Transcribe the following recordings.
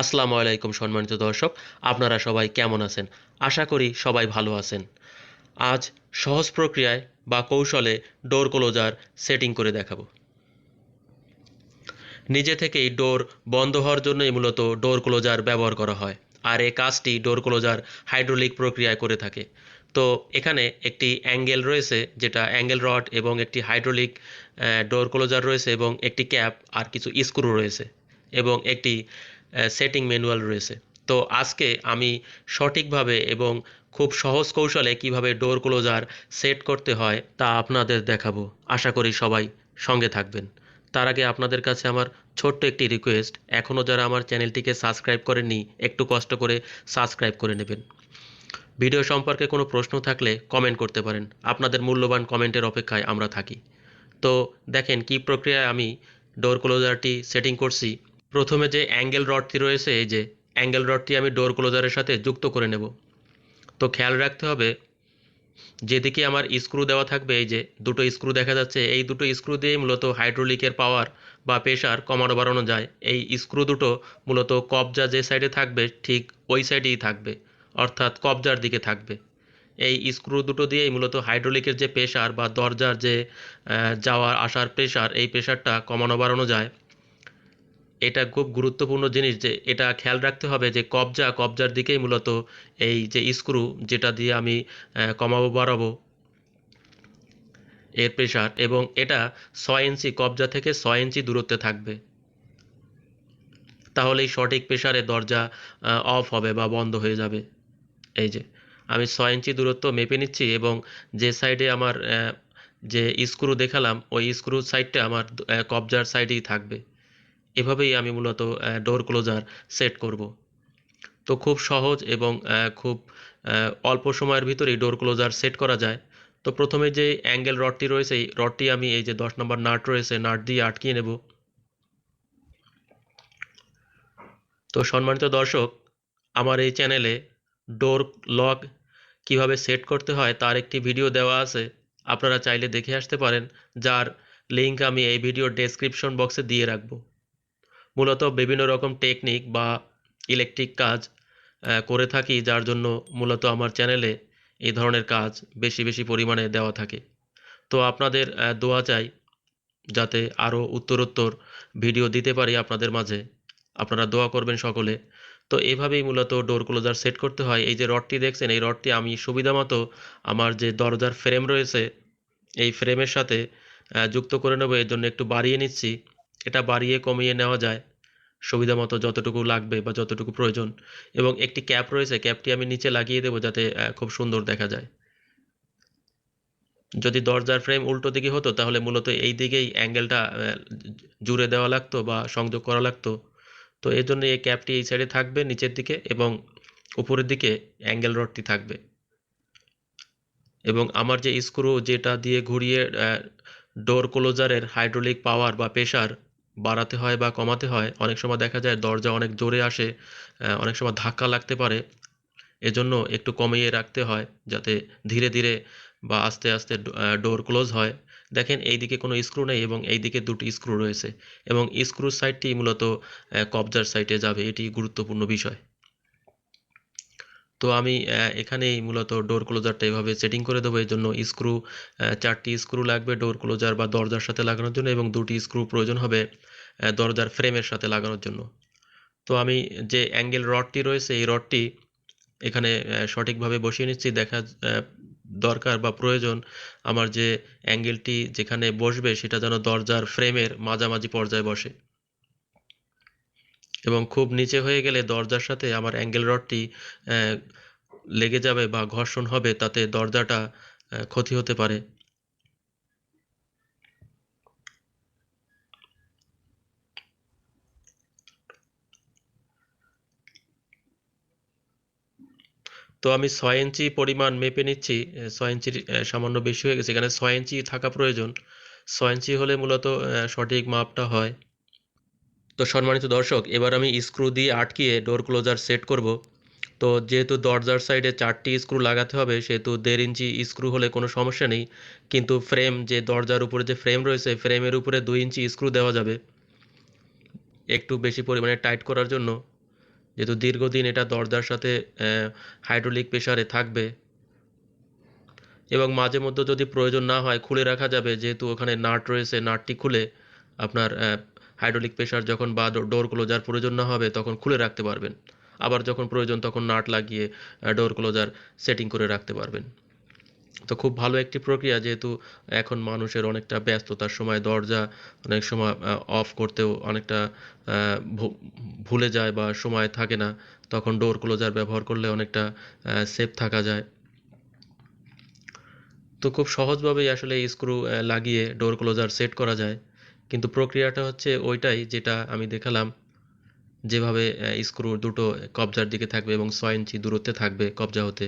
আসসালামু আলাইকুম সম্মানিত দর্শক, আপনারা সবাই কেমন আছেন? আশা করি সবাই ভালো আছেন। আজ সহজ প্রক্রিয়ায় বা কৌশলে ডোর ক্লোজার সেটিং করে দেখাবো। নিজে থেকেই ডোর বন্ধ হওয়ার জন্যই মূলত ডোর ক্লোজার ব্যবহার করা হয়, আর এই কাজটি ডোর ক্লোজার হাইড্রোলিক প্রক্রিয়ায় করে থাকে। তো এখানে একটি অ্যাঙ্গেল রয়েছে, যেটা অ্যাঙ্গেল রড এবং একটি হাইড্রোলিক ডোর ক্লোজার রয়েছে এবং একটি ক্যাপ আর কিছু স্ক্রু রয়েছে এবং একটি সেটিং ম্যানুয়াল রয়েছে। তো আজকে আমি সঠিকভাবে এবং খুব সহজ কৌশলে কীভাবে ডোর ক্লোজার সেট করতে হয় তা আপনাদের দেখাবো। আশা করি সবাই সঙ্গে থাকবেন। তার আগে আপনাদের কাছে আমার ছোট্ট একটি রিকোয়েস্ট এখনও যারা আমার চ্যানেলটিকে সাবস্ক্রাইব করেননি, একটু কষ্ট করে সাবস্ক্রাইব করে নেবেন। ভিডিও সম্পর্কে কোনো প্রশ্ন থাকলে কমেন্ট করতে পারেন। আপনাদের মূল্যবান কমেন্টের অপেক্ষায় আমরা থাকি। তো দেখেন কি প্রক্রিয়ায় আমি ডোর ক্লোজারটি সেটিং করছি। প্রথমে যে অ্যাঙ্গেল রডটি রয়েছে, এই যে অ্যাঙ্গেল রডটি আমি ডোর ক্লোজারের সাথে যুক্ত করে নেব। তো খেয়াল রাখতে হবে, যেদিকে আমার স্ক্রু দেওয়া থাকবে, এই যে দুটো স্ক্রু দেখা যাচ্ছে, এই দুটো স্ক্রু দিয়েই মূলত হাইড্রোলিকের পাওয়ার বা প্রেশার কমানো বাড়ানো যায়। এই স্ক্রু দুটো মূলত কবজা যে সাইডে থাকবে, ঠিক ওই সাইডেই থাকবে, অর্থাৎ কবজার দিকে থাকবে। এই স্ক্রু দুটো দিয়েই মূলত হাইড্রোলিকের যে প্রেশার বা দরজার যে যাওয়ার, আসার প্রেশার এই প্রেশারটা কমানো বাড়ানো যায়। এটা খুব গুরুত্বপূর্ণ জিনিস যে এটা খেয়াল রাখতে হবে যে কবজা, কবজার দিকেই মূলত এই যে স্ক্রু যেটা দিয়ে আমি কমাবো, বাড়াবো, এর প্রেশার এবং এটা ছয় ইঞ্চি কবজা থেকে ছয় ইঞ্চি দূরত্বে থাকবে। তাহলেই সঠিক প্রেশারে দরজা অফ হবে বা বন্ধ হয়ে যাবে। এই যে আমি ছয় ইঞ্চি দূরত্ব মেপে নিচ্ছি এবং যে সাইডে আমার যে স্ক্রু দেখালাম, ওই স্ক্রু সাইডটা আমার কবজার সাইডেই থাকবে। এভাবেই আমি মূলত ডোর ক্লোজার সেট করব। তো খুব সহজ এবং খুব অল্প সময়ের ভিতরেই ডোর ক্লোজার সেট করা যায়। তো প্রথমে যে অ্যাঙ্গেল রডটি রয়েছে, এই রডটি আমি এই যে দশ নম্বর নাট রয়েছে নাট দিয়ে আটকিয়ে নেব। তো সম্মানিত দর্শক, আমার এই চ্যানেলে ডোর লক কীভাবে সেট করতে হয় তার একটি ভিডিও দেওয়া আছে। আপনারা চাইলে দেখে আসতে পারেন, যার লিঙ্ক আমি এই ভিডিওর ডেসক্রিপশন বক্সে দিয়ে রাখব। মূলত বিভিন্ন রকম টেকনিক বা ইলেকট্রিক কাজ করে থাকি, যার জন্য মূলত আমার চ্যানেলে এই ধরনের কাজ বেশি বেশি পরিমাণে দেওয়া থাকে। তো আপনাদের দোয়া চাই যাতে আরও উত্তরোত্তর ভিডিও দিতে পারি আপনাদের মাঝে। আপনারা দোয়া করবেন সকলে। তো এভাবেই মূলত ডোর ক্লোজার সেট করতে হয়। এই যে রডটি দেখছেন, এই রডটি আমি সুবিধা মতো আমার যে দরজার ফ্রেম রয়েছে, এই ফ্রেমের সাথে যুক্ত করে নেব। এর জন্য একটু বাড়িয়ে নিচ্ছি। এটা বাড়িয়ে কমিয়ে নেওয়া যায়। সুবিধা মতো যতটুকু লাগবে বা যতটুকু প্রয়োজন। এবং একটি ক্যাপ রয়েছে, ক্যাপটি আমি নিচে লাগিয়ে দেবো যাতে খুব সুন্দর দেখা যায়। যদি দরজার ফ্রেম উল্টো দিকে হতো, তাহলে মূলত এই দিকেই অ্যাঙ্গেলটা জুড়ে দেওয়া লাগতো বা সংযোগ করা লাগতো। তো এই জন্য এই ক্যাপটি এই সাইডে থাকবে নিচের দিকে এবং উপরের দিকে অ্যাঙ্গেল রডটি থাকবে। এবং আমার যে স্ক্রু, যেটা দিয়ে ঘুরিয়ে ডোর ক্লোজারের হাইড্রোলিক পাওয়ার বা প্রেশার বাড়াতে হয় বা কমাতে হয়, অনেক সময় দেখা যায় দরজা অনেক জোরে আসে অনেক সময় ধাক্কা লাগতে পারে, এজন্য একটু কমিয়ে রাখতে হয় যাতে ধীরে ধীরে বা আস্তে আস্তে ডোর ক্লোজ হয়। দেখেন এই দিকে কোনো স্ক্রু নেই এবং এই দিকে দুটি স্ক্রু রয়েছে এবং স্ক্রুর সাইডটি মূলত কবজার সাইডে যাবে, এটি গুরুত্বপূর্ণ বিষয়। তো আমি এখানেই মূলত ডোর ক্লোজারটা এভাবে সেটিং করে দেবো। এই জন্য স্ক্রু চারটি স্ক্রু লাগবে ডোর ক্লোজার বা দরজার সাথে লাগানোর জন্য এবং দুটি স্ক্রু প্রয়োজন হবে দরজার ফ্রেমের সাথে লাগানোর জন্য। তো আমি যে অ্যাঙ্গেল রডটি রয়েছে, এই রডটি এখানে সঠিকভাবে বসিয়ে নিচ্ছি। দেখা দরকার বা প্রয়োজন আমার যে অ্যাঙ্গেলটি যেখানে বসবে সেটা যেন দরজার ফ্রেমের মাঝামাঝি পর্যায়ে বসে। এবং খুব নিচে হয়ে গেলে দরজার সাথে আমার অ্যাঙ্গেল রডটি লেগে যাবে বা ঘর্ষণ হবে, তাতে দরজাটা ক্ষতি হতে পারে। তো আমি ছয় ইঞ্চি পরিমাণ মেপে নিচ্ছি ছয় ইঞ্চির সামান্য বেশি হয়ে গেছে। এখানে ছয় ইঞ্চি থাকা প্রয়োজন। ছয় ইঞ্চি হলে মূলত সঠিক মাপটা হয়। তো সম্মানিত দর্শক, এবার আমি স্ক্রু দিয়ে আটকিয়ে ডোর ক্লোজার সেট করব। তো যেহেতু দরজার সাইডে চারটি স্ক্রু লাগাতে হবে, সেহেতু দেড় ইঞ্চি স্ক্রু হলে কোনো সমস্যা নেই। কিন্তু ফ্রেম যে দরজার উপরে যে ফ্রেম রয়েছে ফ্রেমের উপরে দুই ইঞ্চি স্ক্রু দেওয়া যাবে। একটু বেশি পরিমাণে টাইট করার জন্য। যেহেতু দীর্ঘদিন এটা দরজার সাথে হাইড্রোলিক প্রেসারে থাকবে। এবং মাঝে মধ্যে যদি প্রয়োজন না হয়, খুলে রাখা যাবে। যেহেতু ওখানে নাট রয়েছে, নাটটি খুলে আপনার হাইড্রোলিক প্রেসার যখন বা ডোর ক্লোজার প্রয়োজন না হবে, তখন খুলে রাখতে পারবেন। আবার যখন প্রয়োজন, তখন নাট লাগিয়ে ডোর ক্লোজার সেটিং করে রাখতে পারবেন। তো খুব ভালো একটি প্রক্রিয়া, যেহেতু এখন মানুষের অনেকটা ব্যস্ততার সময়, দরজা অনেক সময় অফ করতেও অনেকটা ভুলে যায় বা সময় থাকে না, তখন ডোর ক্লোজার ব্যবহার করলে অনেকটা সেফ থাকা যায়। তো খুব সহজভাবেই আসলে স্ক্রু লাগিয়ে ডোর ক্লোজার সেট করা যায়। কিন্তু প্রক্রিয়াটা হচ্ছে ওইটাই যেটা আমি দেখালাম, যেভাবে স্ক্রু দুটো কবজার দিকে থাকবে এবং ছয় ইঞ্চি দূরত্বে থাকবে কবজা হতে।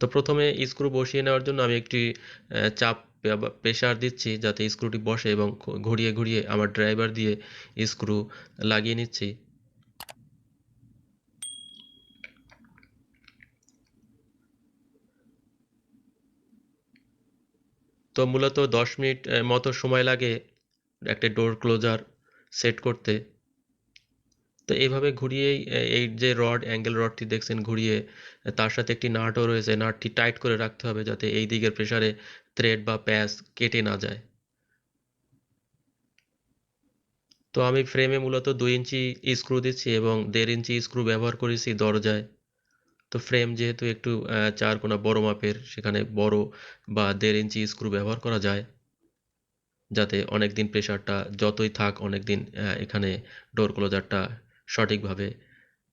তো প্রথমে স্ক্রু বসিয়ে নেওয়ার জন্য আমি একটি চাপ প্রেসার দিচ্ছি যাতে স্ক্রুটি বসে এবং ঘুরিয়ে ঘুরিয়ে আমার ড্রাইভার দিয়ে স্ক্রু লাগিয়ে নিচ্ছি। তো মূলত দশ মিনিট মতো সময় লাগে একটা ডোর ক্লোজার সেট করতে। তো এইভাবে ঘুরিয়েই এই যে রড অ্যাঙ্গেল রডটি দেখছেন, ঘুরিয়ে তার সাথে একটি নাটও রয়েছে। নাটটি টাইট করে রাখতে হবে যাতে এই দিকের প্রেসারে থ্রেড বা প্যাচ কেটে না যায়। তো আমি ফ্রেমে মূলত দুই ইঞ্চি স্ক্রু দিচ্ছি এবং দেড় ইঞ্চি স্ক্রু ব্যবহার করেছি দরজায়। তো ফ্রেম যেহেতু একটু চার কোনা বড় মাপের, সেখানে বড় বা দেড় ইঞ্চি স্ক্রু ব্যবহার করা যায়। যাতে অনেক দিন প্রেসারটা যতই থাক অনেক দিন এখানে ডোর ক্লোজারটা সঠিকভাবে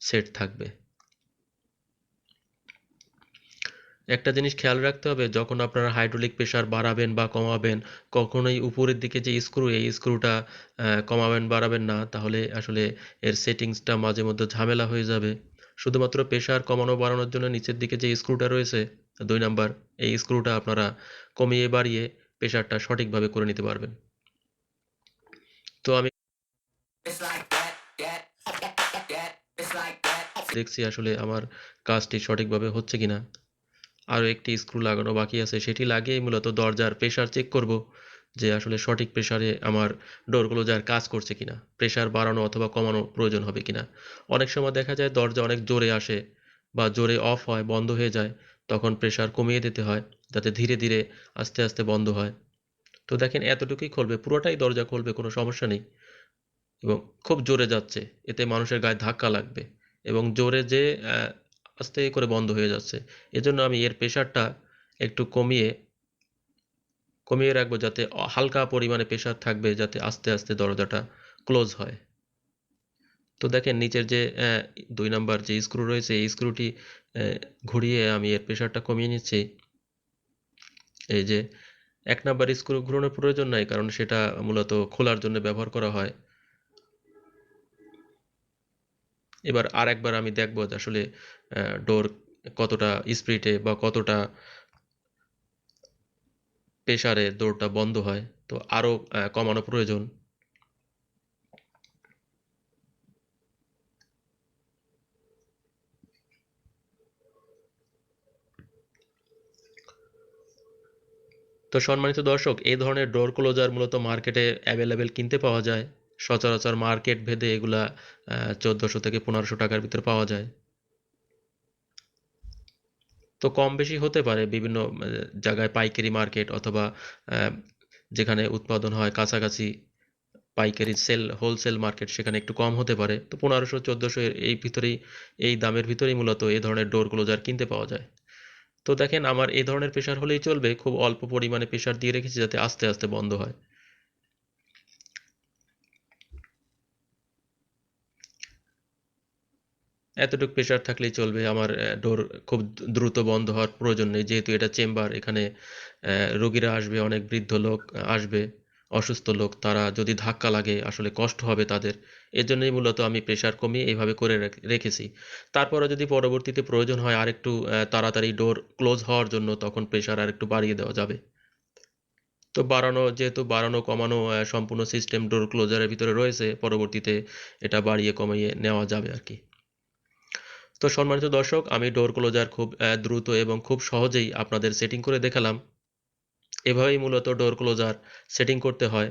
সেট থাকবে। একটা জিনিস খেয়াল রাখতে হবে, যখন আপনারা হাইড্রোলিক প্রেসার বাড়াবেন বা কমাবেন, কখনোই উপরের দিকে যে স্ক্রু এই স্ক্রুটা কমাবেন, বাড়াবেন না। তাহলে আসলে এর সেটিংসটা মাঝে মধ্যে ঝামেলা হয়ে যাবে। শুধুমাত্র প্রেসার কমানো বাড়ানোর জন্য নিচের দিকে যে স্ক্রুটা রয়েছে, দুই নাম্বার, এই স্ক্রুটা আপনারা কমিয়ে বাড়িয়ে প্রেসারটা সঠিকভাবে করে নিতে পারবেন তো আমি. দেখছি আসলে আমার কাজটি সঠিকভাবে হচ্ছে কিনা আরও একটি স্ক্রু লাগানো বাকি আছে, সেটি লাগিয়েই মূলত দরজার প্রেসার চেক করব যে আসলে সঠিক প্রেসারে আমার ডোর ক্লোজার কাজ করছে কিনা প্রেসার বাড়ানো অথবা কমানো প্রয়োজন হবে কিনা। অনেক সময় দেখা যায় দরজা অনেক জোরে আসে বা জোরে অফ হয়, বন্ধ হয়ে যায়, তখন প্রেসার কমিয়ে দিতে হয় যাতে ধীরে ধীরে আস্তে আস্তে বন্ধ হয়। তো দেখেন এতটুকুই খুলবে, পুরোটাই দরজা খুলবে, কোনো সমস্যা নেই। এবং খুব জোরে যাচ্ছে, এতে মানুষের গায়ে ধাক্কা লাগবে এবং জোরে যে আস্তে করে বন্ধ হয়ে যাচ্ছে। এজন্য আমি এর প্রেশারটা একটু কমিয়ে কমিয়ে রাখব যাতে হালকা পরিমাণে প্রেশার থাকবে, যাতে আস্তে আস্তে দরজাটা ক্লোজ হয়। তো দেখেন নিচের যে দুই নাম্বার যে স্ক্রু রয়েছে, এই স্ক্রুটি ঘুরিয়ে আমি এর প্রেশারটা কমিয়ে নিচ্ছি। এই যে এক নাম্বার স্ক্রু ঘুরানোর প্রয়োজন নাই, কারণ সেটা মূলত খোলার জন্য ব্যবহার করা হয়। এবার আর একবার আমি দেখব আসলে ডোর কতটা স্পিডে বা কতটা প্রেসারে ডোরটা বন্ধ হয়, তো আরও কমানো প্রয়োজন। তো সম্মানিত দর্শক, এই ধরনের ডোর ক্লোজার মূলত মার্কেটে অ্যাভেলেবেল কিনতে পাওয়া যায়। সচরাচর মার্কেট ভেদে এগুলা চোদ্দোশো থেকে পনেরোশো টাকার ভিতরে পাওয়া যায়। তো কম বেশি হতে পারে বিভিন্ন জায়গায় পাইকারি মার্কেট অথবা যেখানে উৎপাদন হয় কাছাকাছি পাইকারি সেল, হোলসেল মার্কেট সেখানে একটু কম হতে পারে। তো পনেরোশো, চোদ্দোশো এই ভিতরেই, এই দামের ভিতরেই মূলত এই ধরনের ডোর ক্লোজার কিনতে পাওয়া যায়। তো দেখেন, আমার এই ধরনের প্রেশার হলেই চলবে। খুব অল্প পরিমাণে প্রেশার দিয়ে রেখেছি যাতে আস্তে আস্তে বন্ধ হয়। এতটুকু প্রেশার থাকলেই চলবে। আমার ডোর খুব দ্রুত বন্ধ হওয়ার প্রয়োজন নেই। যেহেতু এটা চেম্বার এখানে রোগীরা আসবে অনেক বৃদ্ধ লোক আসবে অসুস্থ লোক তারা যদি ধাক্কা লাগে আসলে কষ্ট হবে তাদের। এজন্যই মূলত আমি প্রেশার কমিয়ে এইভাবে করে রেখ- রেখেছি। তারপরে যদি পরবর্তীতে প্রয়োজন হয় আরেকটু আহ, তাড়াতাড়ি ডোর ক্লোজ হওয়ার জন্য তখন প্রেশার আর একটু বাড়িয়ে দেওয়া যাবে। তো বাড়ানো যেহেতু বাড়ানো কমানো সম্পূর্ণ সিস্টেম ডোর ক্লোজারের ভিতরে রয়েছে পরবর্তীতে এটা বাড়িয়ে কমিয়ে নেওয়া যাবে আর কি। তো সম্মানিত দর্শক, আমি ডোর ক্লোজার খুব দ্রুত এবং খুব সহজেই আপনাদের সেটিং করে দেখালাম। এভাবেই মূলত ডোর ক্লোজার সেটিং করতে হয়।